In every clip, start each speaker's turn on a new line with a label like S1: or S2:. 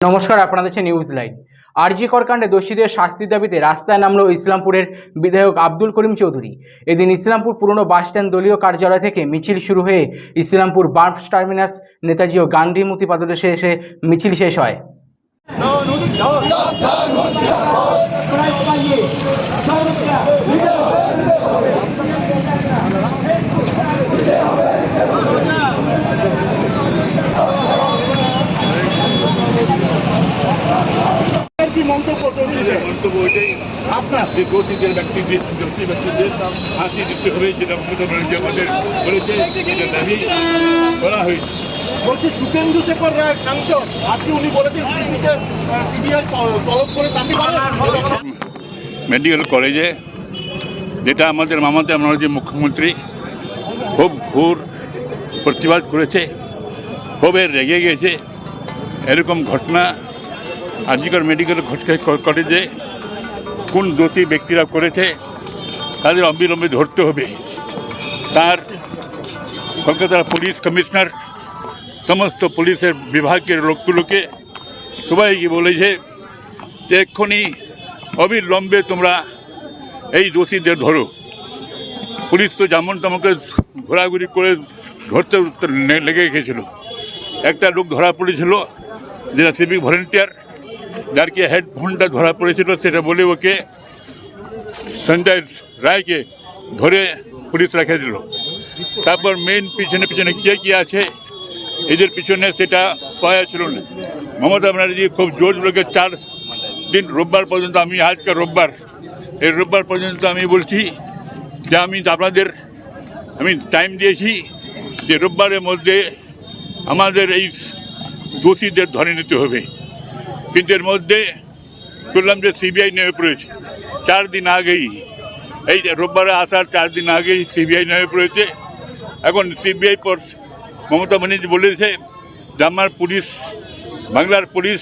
S1: নমস্কার, আপনারা দেখছেন নিউজ লাইন আরজি করকাণ্ডে দোষীদের শাস্তির দাবিতে রাস্তায় নামলো ইসলামপুরের বিধায়ক আব্দুল করিম চৌধুরী। এদিন ইসলামপুর পুরনো বাসস্ট্যান্ড দলীয় কার্যালয় থেকে মিছিল শুরু হয়ে ইসলামপুর বাস টার্মিনাস নেতাজি ও গান্ধী মূর্তি পাদদেশে এসে মিছিল শেষ হয়
S2: আপনার কি মন্তব্য চলছে
S3: মন্তব্য ওইটাই।
S2: আপনার?
S3: যে দোষীদের ব্যক্তিদের দোষী ব্যক্তিদের ফাঁসি দিতে হবে যেটা মমতা আমাদের বলেছে যেটা দাবি করা হয়েছে।
S2: বলছি সুখেন্দু শেখর রায় সাংসদ। আজকে উনি বলেছেন সিবিকে সিবিআই তলব করে দাবি
S3: মেডিকেল কলেজে যেটা আমাদের মামাতে আমরা যে মুখ্যমন্ত্রী খুব ঘুর প্রতিবাদ করেছে খুবই রেগে গেছে এরকম ঘটনা আজিকার মেডিকেল কলেজে কোন দোষী ব্যক্তিরা করেছে, তাদের অবিলম্বে ধরতে হবে। তার কলকাতার পুলিশ কমিশনার, সমস্ত পুলিশের বিভাগের লোকগুলোকে সবাইকে বলেছে যে এক্ষুনি অবিলম্বে তোমরা এই দোষীদের ধরো। পুলিশ তো যেমন তোমাকে ঘোরাঘুরি করে ধরতে লেগে গেছিল। একটা লোক ধরা পড়েছিল, যেটা সিভিক ভলেন্টিয়ার যার কি হেডফোনটা ধরা পড়েছিল সেটা বলে ওকে সঞ্জয় রায়কে ধরে পুলিশ রেখে দিল। তারপর মেন পিছনে পিছনে কে কে আছে, এদের পিছনে সেটা পাওয়া ছিল না। মমতা ব্যানার্জি খুব জোর লোকে চার দিন রোববার পর্যন্ত আমি, আজকে রোববার। এই রোববার পর্যন্ত আমি বলছি যে আমি আপনাদের, আমি টাইম দিয়েছি যে রোববারের মধ্যে আমাদের এই দোষীদের ধরে নিতে হবে। কিন্তু এর মধ্যে শুনলাম যে সিবিআই নেমে পড়েছে। চার দিন আগেই, এই রোববারে আসার চার দিন আগেই সিবিআই নেমে পড়েছে। এখন সিবিআই পর মমতা ব্যানার্জি বলেছে যে আমার পুলিশ, বাংলার পুলিশ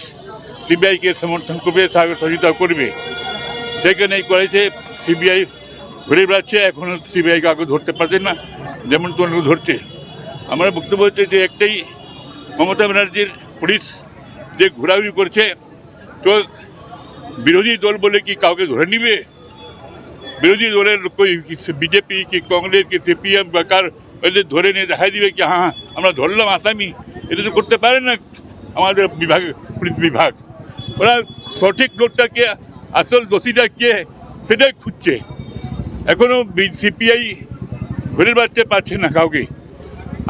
S3: সিবিআইকে সমর্থন করবে সহ- সহযোগিতা করবে। সেখানেই করেছে সিবিআই, ঘুরে বেড়াচ্ছে। এখনও সিবিআই কাউকে ধরতে পারছে না, যেমন তোমাকে ধরছে। আমার বক্তব্য হচ্ছে যে একটাই, মমতা ব্যানার্জির পুলিশ যে ঘোরাঘুরি করছে, তো বিরোধী দল বলে কি কাউকে ধরে নিবে? বিরোধী দলের বিজেপি কি কংগ্রেস কি সিপিএম বা কার ওদের ধরে নিয়ে দেখাই দিবে কি হ্যাঁ আমরা ধরলাম আসামি? এটা তো করতে পারে না আমাদের বিভাগ, পুলিশ বিভাগ। ওরা সঠিক লোকটাকে আসল দোষীটা কে, সেটাই খুঁজছে। এখনও সিপিআই ঘুরে বাড়তে পারছে না কাউকে।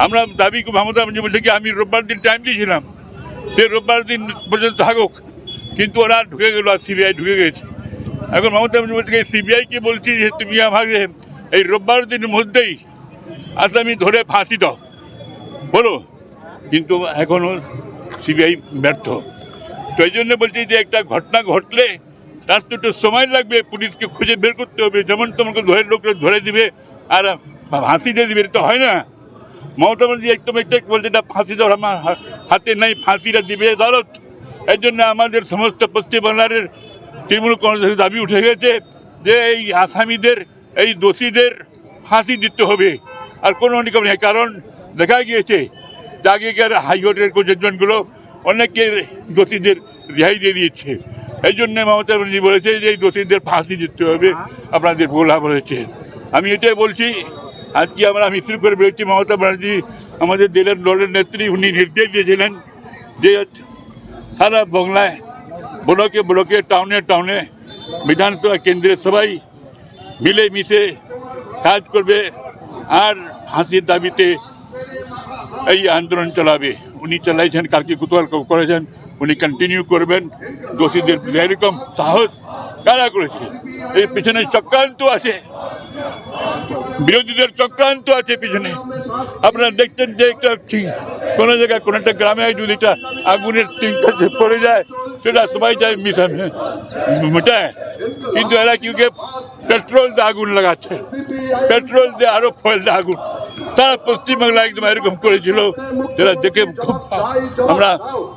S3: আমরা দাবি ব্যানার্জি বলছে কি, আমি রোববার দিন টাইম দিয়েছিলাম। সে রোববার দিন পর্যন্ত থাকুক। কিন্তু ওরা ঢুকে গেলো আর সিবিআই ঢুকে গেছে। এখন মমতা বলছে সিবিআইকে বলছি যে তুমি আমাকে এই রোববার দিনের মধ্যেই আসামি ধরে ফাঁসি দাও। বলো। কিন্তু এখনও সিবিআই ব্যর্থ। তো এই জন্য বলছি যে একটা ঘটনা ঘটলে তার তো একটু সময় লাগবে। পুলিশকে খুঁজে বের করতে হবে। যেমন তোমাকে ধরে লোকরা ধরে দিবে আর ফাঁসি দিয়ে দিবে, এটা তো হয় না। মমতা ব্যানার্জি একদম একটা বলছে এটা ফাঁসি দেওয়ার আমার হাতে নেই, ফাঁসিটা দিবে। আদালত এর জন্য আমাদের সমস্ত পশ্চিমবাংলার তৃণমূল কংগ্রেসের দাবি উঠে গেছে যে এই আসামিদের, এই দোষীদের ফাঁসি দিতে হবে। আর কোনো অনেক নেই, কারণ দেখা গিয়েছে যে আগেকার হাইকোর্টের জনগুলো অনেকে দোষীদের রেহাই দিয়ে দিয়েছে। এই জন্য মমতা ব্যানার্জি বলেছে যে এই দোষীদের ফাঁসি দিতে হবে। আপনাদের বলা বলেছে আমি এটাই বলছি আজকে আমরা মিছিল করে বেরোচ্ছি? মমতা ব্যানার্জি আমাদের দলের দলের নেত্রী, উনি নির্দেশ দিয়েছিলেন যে সারা বাংলায় ব্লকে ব্লকে, টাউনে টাউনে, বিধানসভা কেন্দ্রে সবাই মিলে মিশে কাজ করবে আর হাসির দাবিতে এই আন্দোলন চালাবে। উনি চালাইছেন, কালকে কুতূহল করেছেন, উনি কন্টিনিউ করবেন। দোষীদের এরকম সাহস কারা করেছে। এর পিছনে চক্রান্ত আছে। বিরোধীদের চক্রান্ত আছে পিছনে। আপনারা দেখতেন যে একটা কোনো জায়গায় কোনো একটা গ্রামে যদি একটা আগুনের চিন্তা পড়ে যায়, সেটা সবাই চায় মিশা মেটায় কিন্তু এরা কি পেট্রোল দিয়ে আগুন লাগাচ্ছে। পেট্রোল দিয়ে আরও ফয়েল দিয়ে আগুন। তারা পশ্চিমবাংলা একদম এরকম করেছিল, যেটা দেখে খুব আমরা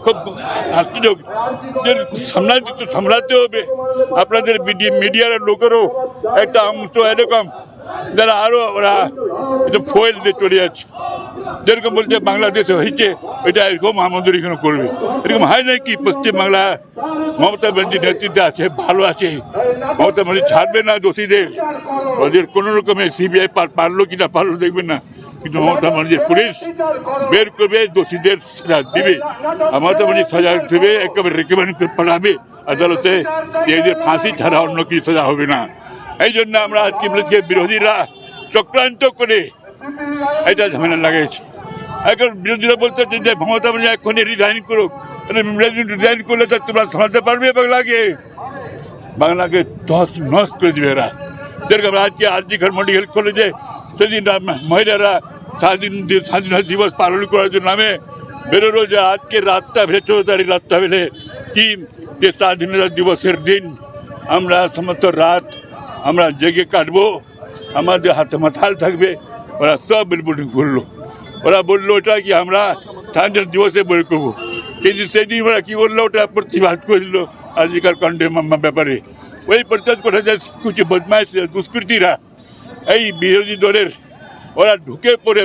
S3: খুব আশ্চর্য। যে সামলাতে তো সামলাতে হবে। আপনাদের মিডিয়ার লোকেরও একটা অংশ এরকম যারা আরও ওরা একটু ফয়েল দিয়ে চলে যাচ্ছে যেরকম বলছে বাংলাদেশে হয়েছে, এটা এরকম আমাদের এখানে করবে। এরকম হয় না কি? পশ্চিমবাংলা মমতা ব্যানার্জির নেতৃত্বে আছে, ভালো আছে। মমতা ব্যানার্জি ছাড়বে না দোষীদের। ওদের কোনো রকমের সিবিআই পারল কি না পারল দেখবে না। কিন্তু মমতা ব্যানার্জির পুলিশ বের করবে, দোষীদের দিবে। আর মমতা ব্যানার্জি সাজা দেবে, একেবারে রেকমেন্ড পাঠাবে। আদালতে এদের ফাঁসি ছাড়া অন্য কিছু সাজা হবে না। এই জন্য আমরা আজকে বলেছি, বিরোধীরা চক্রান্ত করে এটা ঝামেলা লাগাইছে। এখন বিরোধীরা বলতে যে মমতা ব্যানার্জি এখনই রিজাইন করুক। রিজাইন করলে তো তোমরা সামলাতে পারবে বাংলাকে বাংলাকে দশ নষ্ট করে দিবে এরা। যেরকম আজকে আরজিখান মেডিকেল কলেজে সেদিন মহিলারা স্বাধীন স্বাধীনতা দিবস পালন করার জন্য নামে বেরোলো যে আজকে রাতটা ভেলে চৌদ্দ তারিখ রাতটা ভেলে কি যে স্বাধীনতা দিবসের দিন আমরা সমস্ত রাত আমরা জেগে কাটবো, আমাদের হাতে মাথাল থাকবে, ওরা সব বিলবোর্ডিং করল। ওরা বলল ওটা কি আমরা স্বাধীনতা দিবসে বই করব? কিন্তু সেদিন ওরা কি বলল ওটা প্রতিবাদ করল আজিকার কাণ্ডের মামা ব্যাপারে। ওই প্রতিবাদ করে যে কিছু বদমাইশ, দুষ্কৃতীরা, এই বিরোধী দলের, ওরা ঢুকে পড়ে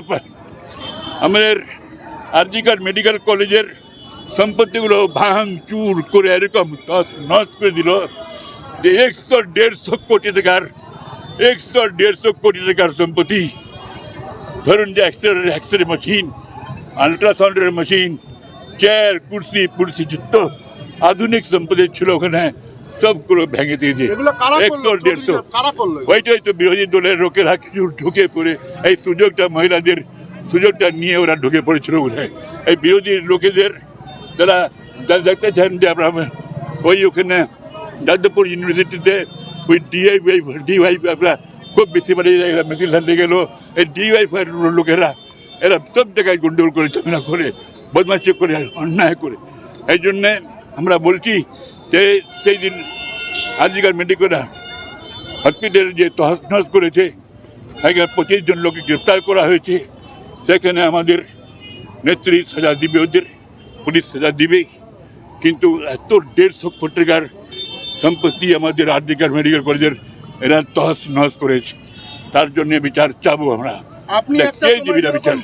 S3: আমাদের আরজিকার মেডিকেল কলেজের সম্পত্তিগুলো ভাঙ চুর করে এরকম নস করে দিল। যে একশো দেড়শো কোটি টাকার একশো দেড়শো কোটি টাকার সম্পত্তি। ধরুন যে x ray x ray machine আলট্রাসাউন্ডের machine chair কুর্সি কুর্সি যুক্ত আধুনিক সম্পত্তি ছিল ওখানে সবগুলো ভেঙে দিয়ে দিয়ে
S2: এগুলো কারা করল?
S3: একশো দেড়শো। ওইটাই তো বিরোধী দলের লোকেরা কিছু ঢুকে পড়ে এই সুযোগটা মহিলাদের সুযোগটা নিয়ে ওরা ঢুকে পড়েছিল ওখানে এই বিরোধী লোকেদের যারা দেখতে চান যে আমরা ওই ওখানে যাদবপুর ইউনিভার্সিটিতে ওই ডিআই ডিওয়াই আমরা খুব বেশি মানে মিছিল হাতে গেল। এই ডিওয়াই লোকেরা, এরা সব জায়গায় গন্ডগোল করে, ঝামেলা করে, বদমাশি করে, অন্যায় করে। এই জন্যে আমরা বলছি যে সেই দিন আজকাল মেডিকেল হসপিটাল যে তহস করেছে, এখানে পঁচিশ জন লোককে গ্রেপ্তার করা হয়েছে। সেখানে আমাদের নেত্রী সাজা দিবে, ওদের পুলিশ সাজা দিবে কিন্তু এত দেড়শো টাকার সম্পত্তি আমাদের আর্ডিকার মেডিকেল কলেজের এরা তহস নহস করেছে তার জন্য বিচার চাবো আমরা
S2: আপনি একটা
S3: বিচার?